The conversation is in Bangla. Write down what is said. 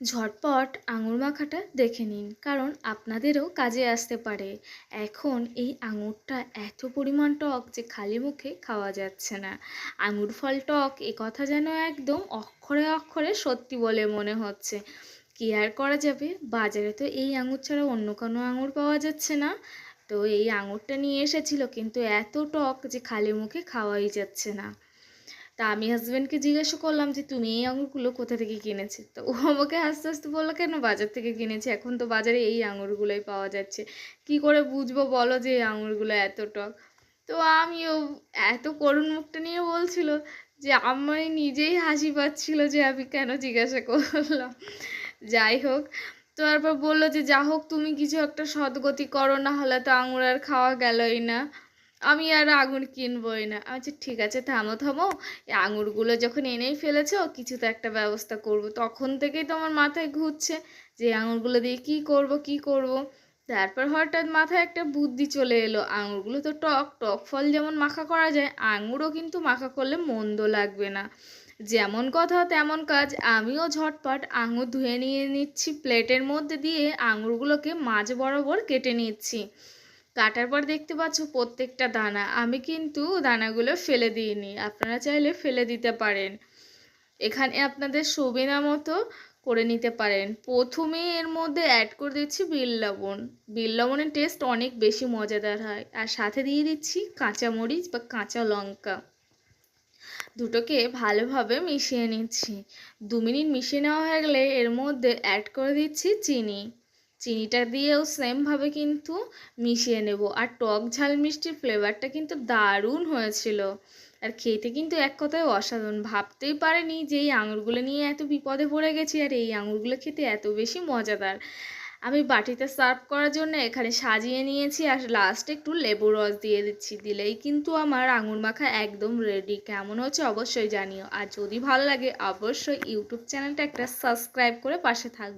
ঝটপট আঙুর মাখাটা দেখে নিন, কারণ আপনাদেরও কাজে আসতে পারে। এখন এই আঙুরটা এত পরিমাণ টক যে খালি মুখে খাওয়া যাচ্ছে না। আঙুর ফল টক এ কথা যেন একদম অক্ষরে অক্ষরে সত্যি বলে মনে হচ্ছে। কি আর করা যাবে? বাজারে তো এই আঙুর ছাড়া অন্য কোনো আঙুর পাওয়া যাচ্ছে না। তো এই আঙুরটা নিয়ে এসেছিল, কিন্তু এত টক যে খালি মুখে খাওয়াই যাচ্ছে না। তা আমি হাজব্যান্ডকে জিজ্ঞাসা করলাম যে, তুমি এই আঙুরগুলো কোথা থেকে কিনেছি? তো ও আমাকে আস্তে আস্তে বলল, কেন বাজার থেকে কিনেছি? এখন তো বাজারে এই আঙুরগুলোই পাওয়া যাচ্ছে। কি করে বুঝব বলো যে, এই আঙুরগুলো এত টক? তো আমিও এত করুণ মুখটা নিয়ে বলছিল যে আমার নিজেই হাসি পাচ্ছিল যে, আমি কেন জিজ্ঞাসা করলাম। যাই হোক, তো তারপর বলল যে যা হোক তুমি কিছু একটা সদ্গতি করো, না হলে তো আঙুর আর খাওয়া গেলই না। আমি আর আঙুর কিনবই না। আচ্ছা ঠিক আছে, থামো থামো। এই আঙুরগুলো যখন এনেই ফেলেছো, কিছু তো একটা ব্যবস্থা করব। তখন থেকেই তো আমার মাথায় ঘুরছে যে আঙুরগুলো দিয়ে কী করব কী করব। তারপর হঠাৎ মাথায় একটা বুদ্ধি চলে এলো। আঙুরগুলো তো টক টক ফল যেমন মাখা করা যায়, আঙুরও কিন্তু মাখা করলে মন্দ লাগবে না। যেমন কথা, তেমন কাজ। আমিও ঝটপট আঙুর ধুয়ে নিয়ে নিচ্ছি, প্লেটের মধ্যে দিয়ে আঙুরগুলোকে মাঝ বরাবর কেটে নিচ্ছি। কাটার পর দেখতে পাচ্ছ প্রত্যেকটা দানা। আমি কিন্তু দানাগুলো ফেলে দিইনি। আপনারা চাইলে ফেলে দিতে পারেন। এখানে আপনাদের সুবিধা মতো করে নিতে পারেন। প্রথমে এর মধ্যে অ্যাড করে দিচ্ছি বিল লবণ। বিল লবণের টেস্ট অনেক বেশি মজাদার হয়। আর সাথে দিয়ে দিচ্ছি কাঁচা মরিচ বা কাঁচা লঙ্কা। দুটোকে ভালোভাবে মিশিয়ে নিচ্ছি। দু মিনিট মিশিয়ে নেওয়া হয়ে গেলে এর মধ্যে অ্যাড করে দিচ্ছি চিনি। চিনিটা দিয়েও সেমভাবে কিন্তু মিশিয়ে নেব। আর টক ঝাল মিষ্টির ফ্লেভারটা কিন্তু দারুণ হয়েছিল। আর খেতে কিন্তু এক কথায় অসাধারণ। ভাবতেই পারেনি যে এই আঙুরগুলো নিয়ে এত বিপদে পড়ে গেছি আর এই আঙুরগুলো খেতে এত বেশি মজাদার। আমি বাটিতে সার্ভ করার জন্য এখানে সাজিয়ে নিয়েছি আর লাস্টে একটু লেবু রস দিয়ে দিচ্ছি। দিলেই কিন্তু আমার আঙুর মাখা একদম রেডি কেমন হচ্ছে অবশ্যই জানিও। আর যদি ভালো লাগে অবশ্যই ইউটিউব চ্যানেলটা একটা সাবস্ক্রাইব করে পাশে থাকবে